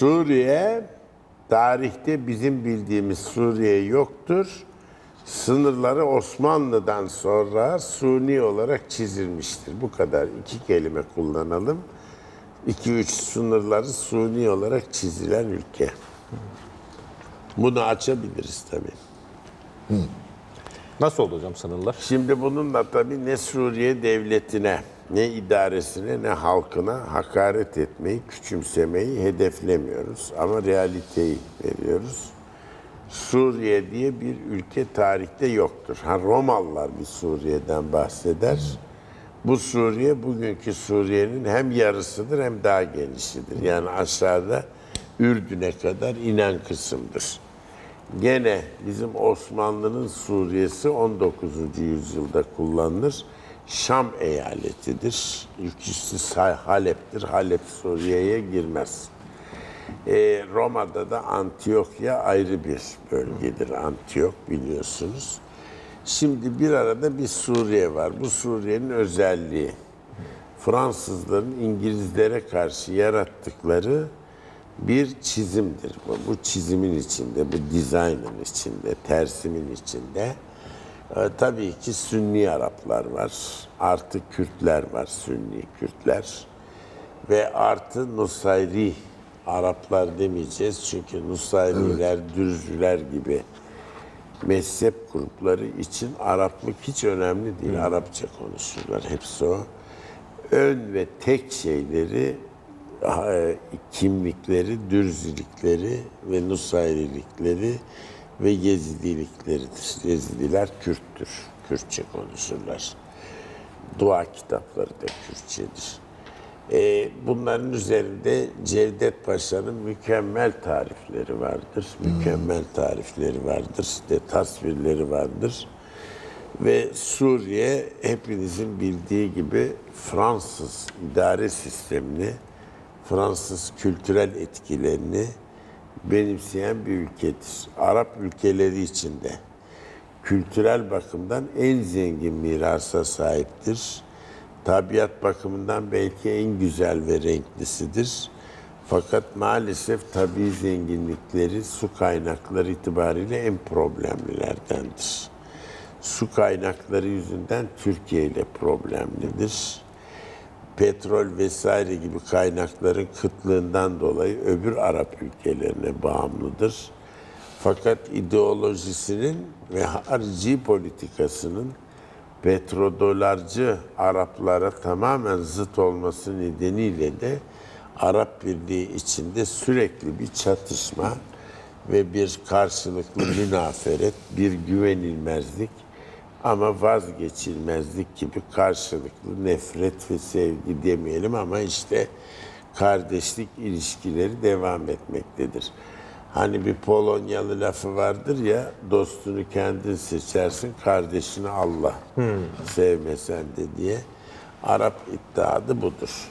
Suriye tarihte bizim bildiğimiz Suriye yoktur. Sınırları Osmanlı'dan sonra suni olarak çizilmiştir. Bu kadar iki kelime kullanalım. 2-3 sınırları suni olarak çizilen ülke. Bunu açabiliriz tabii. Nasıl oldu hocam sınırlar? Şimdi bununla tabii ne Suriye devletine, ne idaresine, ne halkına hakaret etmeyi, küçümsemeyi hedeflemiyoruz. Ama realiteyi veriyoruz. Suriye diye bir ülke tarihte yoktur. Ha Romalılar bir Suriye'den bahseder. Bu Suriye bugünkü Suriye'nin hem yarısıdır hem daha genişidir. Yani aşağıda Ürdün'e kadar inen kısımdır. Gene bizim Osmanlı'nın Suriye'si 19. yüzyılda kullanılır. Şam eyaletidir. Ülküsü Halep'tir. Halep Suriye'ye girmez. Ee, Roma'da da Antiyokya ayrı bir bölgedir. Antiyok biliyorsunuz. Şimdi bir arada bir Suriye var. Bu Suriye'nin özelliği Fransızların İngilizlere karşı yarattıkları bir çizimdir. Bu, bu çizimin içinde, bu dizaynın içinde, tersimin içinde e, tabii ki Sünni Araplar var. Artı Kürtler var, Sünni Kürtler. Ve artı Nusayri Araplar demeyeceğiz. Çünkü Nusayriler, Dürzüler gibi mezhep grupları için Araplık hiç önemli değil. Arapça konuşurlar. Hepsi o. Ön ve tek şeyleri e, kimlikleri, dürzilikleri ve Nusayrilikleri ve Yezidilikleridir. Yezidiler Kürttür. Kürtçe konuşurlar. Dua kitapları da Kürtçedir. E, bunların üzerinde Cevdet Paşa'nın mükemmel tarifleri vardır. Mükemmel tarifleri vardır. İşte tasvirleri vardır. Ve Suriye hepinizin bildiği gibi Fransız idare sistemini, Fransız kültürel etkilerini benimseyen bir ülkedir. Arap ülkeleri içinde kültürel bakımdan en zengin mirasa sahiptir. Tabiat bakımından belki en güzel ve renklisidir. Fakat maalesef tabii zenginlikleri su kaynakları itibariyle en problemlilerdendir. Su kaynakları yüzünden Türkiye ile problemlidir. Petrol vesaire gibi kaynakların kıtlığından dolayı öbür Arap ülkelerine bağımlıdır. Fakat ideolojisinin ve harici politikasının petrodolarcı Araplara tamamen zıt olması nedeniyle de Arap Birliği içinde sürekli bir çatışma ve bir karşılıklı münaferet, bir güvenilmezlik ama vazgeçilmezlik gibi karşılıklı nefret ve sevgi demeyelim ama işte kardeşlik ilişkileri devam etmektedir. Hani bir Polonyalı lafı vardır ya, dostunu kendin seçersin, kardeşini Allah sevmesen de diye. Arap iddiadı budur.